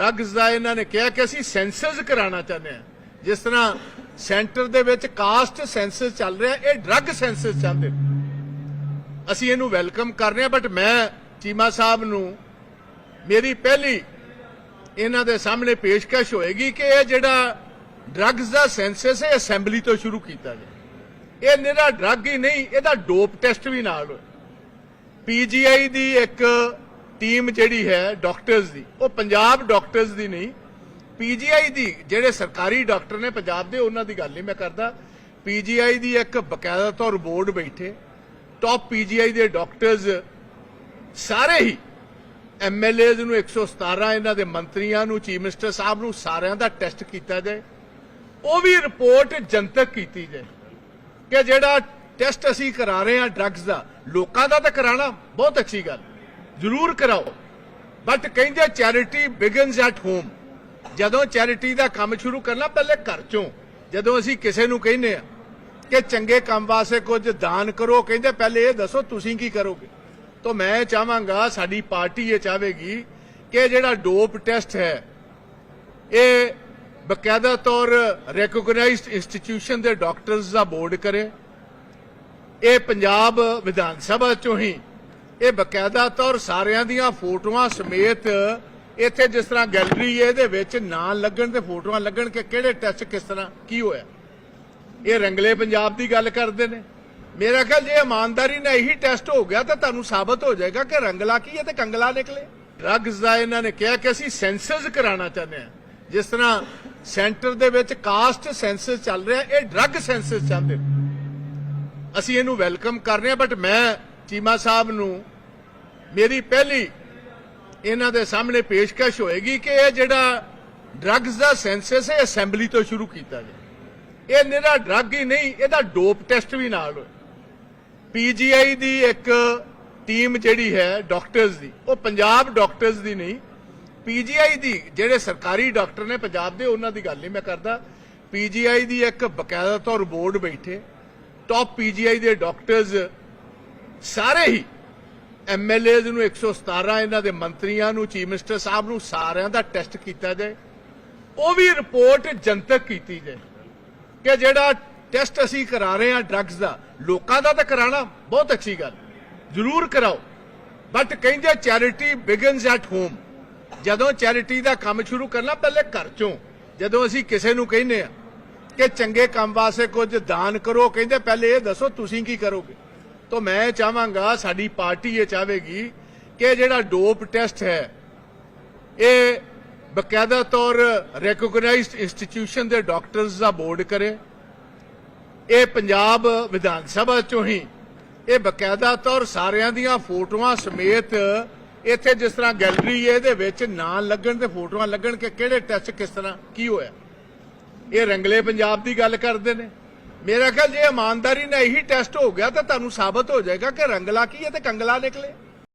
Drugs ਦਾ ਇਹਨਾਂ ਨੇ ਕਿਹਾ ਕਿ ਅਸੀਂ ਸੈਂਸਸ ਕਰਾਉਣਾ ਚਾਹੁੰਦੇ ਹਾਂ। ਜਿਸ ਤਰ੍ਹਾਂ ਸੈਂਟਰ ਦੇ ਵਿੱਚ ਕਾਸਟ ਸੈਂਸਸ ਚੱਲ ਰਿਹਾ, ਇਹ ਡਰੱਗ ਸੈਂਸਸ ਚਾਹੁੰਦੇ ਅਸੀਂ ਇਹਨੂੰ ਵੈਲਕਮ ਕਰ ਰਹੇ ਹਾਂ, ਬਟ ਮੈਂ ਚੀਮਾ ਸਾਹਿਬ ਨੂੰ ਮੇਰੀ ਪਹਿਲੀ ਇਹਨਾਂ ਦੇ ਸਾਹਮਣੇ ਪੇਸ਼ਕਸ਼ ਹੋਏਗੀ ਕਿ ਇਹ ਜਿਹੜਾ ਡਰੱਗਸ ਦਾ ਸੈਂਸਸ ਹੈ ਅਸੈਂਬਲੀ ਤੋਂ ਸ਼ੁਰੂ ਕੀਤਾ ਜਾਏ ਇਹ ਨਿਹਰਾ ਡਰੱਗ ਹੀ ਨਹੀਂ, ਇਹਦਾ ਡੋਪ ਟੈਸਟ ਵੀ ਨਾਲ ਹੋਏ ਪੀਜੀਆਈ ਦੀ ਇੱਕ ਟੀਮ ਜਿਹੜੀ ਹੈ ਡਾਕਟਰਸ ਦੀ, ਉਹ ਪੰਜਾਬ ਡਾਕਟਰਸ ਦੀ ਨਹੀਂ ਪੀਜੀਆਈ ਦੀ, ਜਿਹੜੇ ਸਰਕਾਰੀ ਡਾਕਟਰ ਨੇ ਪੰਜਾਬ ਦੇ, ਉਹਨਾਂ ਦੀ ਗੱਲ ਨਹੀਂ ਮੈਂ ਕਰਦਾ। ਪੀਜੀਆਈ ਦੀ ਇੱਕ ਬਕਾਇਦਾ ਤੌਰ ਬੋਰਡ ਬੈਠੇ ਟੌਪ ਪੀਜੀਆਈ ਦੇ ਡਾਕਟਰਸ ਸਾਰੇ ਹੀ ਐਮਐਲਏਜ਼ ਨੂੰ 117 ਇਹਨਾਂ ਦੇ ਮੰਤਰੀਆਂ ਨੂੰ, ਚੀਫ ਮਿਨਿਸਟਰ ਸਾਹਿਬ ਨੂੰ, ਸਾਰਿਆਂ ਦਾ ਟੈਸਟ ਕੀਤਾ ਜਾਏ। ਉਹ ਵੀ ਰਿਪੋਰਟ ਜਨਤਕ ਕੀਤੀ ਜਾਏ ਕਿ ਜਿਹੜਾ ਟੈਸਟ ਅਸੀਂ ਕਰਾ ਰਹੇ ਹਾਂ ਡਰੱਗਸ ਦਾ, ਲੋਕਾਂ ਦਾ ਤਾਂ ਕਰਾਣਾ ਬਹੁਤ ਅੱਛੀ ਗੱਲ ਜ਼ਰੂਰ ਕਰਾਓ। ਬਟ ਕਹਿੰਦੇ ਚੈਰਿਟੀ ਬਿਗਨਸ ਐਟ ਹੋਮ ਜਦੋਂ ਚੈਰਿਟੀ ਦਾ ਕੰਮ ਸ਼ੁਰੂ ਕਰਨਾ, ਪਹਿਲੇ ਘਰ ਚੋਂ। ਜਦੋਂ ਅਸੀਂ ਕਿਸੇ ਨੂੰ ਕਹਿੰਦੇ ਆ ਕਿ ਚੰਗੇ ਕੰਮ ਵਾਸਤੇ ਕੁਝ ਦਾਨ ਕਰੋ, ਕਹਿੰਦੇ ਪਹਿਲੇ ਇਹ ਦੱਸੋ, ਤੁਸੀਂ ਕੀ ਕਰੋਗੇ? ਤਾਂ ਮੈਂ ਚਾਹਾਂਗਾ, ਸਾਡੀ ਪਾਰਟੀ ਇਹ ਚਾਹੇਗੀ ਕਿ ਜਿਹੜਾ ਡੋਪ ਟੈਸਟ ਹੈ, ਇਹ ਬਕਾਇਦਾ ਤੌਰ ਰੈਕੋਗਨਾਈਜ਼ਡ ਇੰਸਟੀਟਿਊਸ਼ਨ ਦੇ ਡਾਕਟਰਸ ਦਾ ਬੋਰਡ ਕਰੇ। ਇਹ ਪੰਜਾਬ ਵਿਧਾਨ ਸਭਾ ਚੋਂ ਹੀ ਇਹ ਬਕਾਇਦਾ ਤੌਰ ਸਾਰਿਆਂ ਦੀਆਂ ਫੋਟੋਆਂ ਸਮੇਤ ਇੱਥੇ ਜਿਸ ਤਰ੍ਹਾਂ ਗੈਲਰੀ ਇਹਦੇ ਵਿੱਚ ਨਾਂ ਲੱਗਣ ਤੇ ਫੋਟੋਆਂ ਲੱਗਣ ਕਿ ਕਿਹੜੇ ਟੈਸਟ ਕਿਸ ਤਰ੍ਹਾਂ ਕੀ ਹੋਇਆ। ਇਹ ਰੰਗਲੇ ਪੰਜਾਬ ਦੀ ਗੱਲ ਕਰਦੇ ਨੇ। ਮੇਰਾ ਖਿਆਲ ਜੇ ਇਮਾਨਦਾਰੀ ਨਾਲ ਇਹੀ ਟੈਸਟ ਹੋ ਗਿਆ ਤਾਂ ਤੁਹਾਨੂੰ ਸਾਬਤ ਹੋ ਜਾਏਗਾ ਕਿ ਰੰਗਲਾ ਕੀ ਹੈ ਤੇ ਕੰਗਲਾ ਨਿਕਲੇ। ਡਰੱਗਸ ਦਾ ਇਹਨਾਂ ਨੇ ਕਿਹਾ ਕਿ ਅਸੀਂ ਸੈਂਸਸ ਕਰਾਉਣਾ ਚਾਹੁੰਦੇ ਹਾਂ। ਜਿਸ ਤਰ੍ਹਾਂ ਸੈਂਟਰ ਦੇ ਵਿੱਚ ਕਾਸਟ ਸੈਂਸਸ ਚੱਲ ਰਿਹਾ, ਇਹ ਡਰੱਗ ਸੈਂਸਸ ਚਾਹੁੰਦੇ ਨੇ। ਅਸੀਂ ਇਹਨੂੰ ਵੈਲਕਮ ਕਰ ਰਹੇ ਹਾਂ, ਬਟ ਮੈਂ ਚੀਮਾ ਸਾਹਿਬ ਨੂੰ ਮੇਰੀ ਪਹਿਲੀ ਇਹਨਾਂ ਦੇ ਸਾਹਮਣੇ ਪੇਸ਼ਕਸ਼ ਹੋਏਗੀ ਕਿ ਇਹ ਜਿਹੜਾ ਡਰੱਗਸ ਦਾ ਸੈਂਸਸ ਹੈ ਅਸੈਂਬਲੀ ਤੋਂ ਸ਼ੁਰੂ ਕੀਤਾ ਜਾਏ ਇਹ ਨਿਹਰਾ ਡਰੱਗ ਹੀ ਨਹੀਂ, ਇਹਦਾ ਡੋਪ ਟੈਸਟ ਵੀ ਨਾਲ ਹੋਏ ਪੀਜੀਆਈ ਦੀ ਇੱਕ ਟੀਮ ਜਿਹੜੀ ਹੈ ਡਾਕਟਰਸ ਦੀ, ਉਹ ਪੰਜਾਬ ਡਾਕਟਰਸ ਦੀ ਨਹੀਂ ਪੀਜੀਆਈ ਦੀ, ਜਿਹੜੇ ਸਰਕਾਰੀ ਡਾਕਟਰ ਨੇ ਪੰਜਾਬ ਦੇ, ਉਹਨਾਂ ਦੀ ਗੱਲ ਨਹੀਂ ਮੈਂ ਕਰਦਾ। ਪੀਜੀਆਈ ਦੀ ਇੱਕ ਬਕਾਇਦਾ ਤੌਰ ਬੋਰਡ ਬੈਠੇ। ਟੌਪ ਪੀਜੀਆਈ ਦੇ ਡਾਕਟਰਸ ਸਾਰੇ ਹੀ। ਐਮਐਲਏਜ਼ ਨੂੰ 117 ਇਹਨਾਂ ਦੇ ਮੰਤਰੀਆਂ ਨੂੰ, ਚੀਫ ਮਿਨਿਸਟਰ ਸਾਹਿਬ ਨੂੰ ਸਾਰਿਆਂ ਦਾ ਟੈਸਟ ਕੀਤਾ ਜਾਏ। ਉਹ ਵੀ ਰਿਪੋਰਟ ਜਨਤਕ ਕੀਤੀ ਜਾਏ ਕਿ ਜਿਹੜਾ ਟੈਸਟ ਅਸੀਂ ਕਰਾ ਰਹੇ ਹਾਂ ਡਰੱਗਸ ਦਾ, ਲੋਕਾਂ ਦਾ ਤਾਂ ਕਰਾਣਾ ਬਹੁਤ ਅੱਛੀ ਗੱਲ। ਜ਼ਰੂਰ ਕਰਾਓ। ਬਟ ਕਹਿੰਦੇ ਚੈਰਿਟੀ ਬਿਗਨਸ ਐਟ ਹੋਮ। ਜਦੋਂ ਚੈਰਿਟੀ ਦਾ ਕੰਮ ਸ਼ੁਰੂ ਕਰਨਾ, ਪਹਿਲੇ ਘਰ ਚੋਂ। ਜਦੋਂ ਅਸੀਂ ਕਿਸੇ ਨੂੰ ਕਹਿੰਦੇ ਆ ਕਿ ਚੰਗੇ ਕੰਮ ਵਾਸਤੇ ਕੁਝ ਦਾਨ ਕਰੋ, ਕਹਿੰਦੇ ਪਹਿਲੇ ਇਹ ਦੱਸੋ ਤੁਸੀਂ ਕੀ ਕਰੋਗੇ। ਤਾਂ ਮੈਂ ਚਾਹਾਂਗਾ ਸਾਡੀ ਪਾਰਟੀ ਇਹ ਚਾਹੇਗੀ ਕਿ ਜਿਹੜਾ ਡੋਪ ਟੈਸਟ ਹੈ, ਇਹ ਬਕਾਇਦਾ ਤੌਰ ਰੈਕੋਗਨਾਈਜ਼ਡ ਇੰਸਟੀਟਿਊਸ਼ਨ ਦੇ ਡਾਕਟਰਸ ਦਾ ਬੋਰਡ ਕਰੇ। ਇਹ ਪੰਜਾਬ ਵਿਧਾਨ ਸਭਾ ਚੋਂ ਹੀ, ਇਹ ਬਕਾਇਦਾ ਤੌਰ ਸਾਰਿਆਂ ਦੀਆਂ ਫੋਟੋਆਂ ਸਮੇਤ ਇੱਥੇ ਜਿਸ ਤਰ੍ਹਾਂ ਗੈਲਰੀ ਹੈ, ਇਹਦੇ ਵਿੱਚ ਨਾਂ ਲੱਗਣ ਤੇ ਫੋਟੋਆਂ ਲੱਗਣ ਕਿ ਕਿਹੜੇ ਟੈਸਟ ਕਿਸ ਤਰ੍ਹਾਂ, ਕੀ ਹੋਇਆ। ਇਹ ਰੰਗਲੇ ਪੰਜਾਬ ਦੀ ਗੱਲ ਕਰਦੇ ਨੇ। ਮੇਰਾ ਖਿਆਲ ਜੇ ਇਮਾਨਦਾਰੀ ਨਾਲ ਇਹੀ ਟੈਸਟ ਹੋ ਗਿਆ ਤਾਂ ਤੁਹਾਨੂੰ ਸਾਬਤ ਹੋ ਜਾਏਗਾ ਕਿ ਰੰਗਲਾ ਕੀ ਹੈ ਤੇ ਕੰਗਲਾ ਨਿਕਲੇ।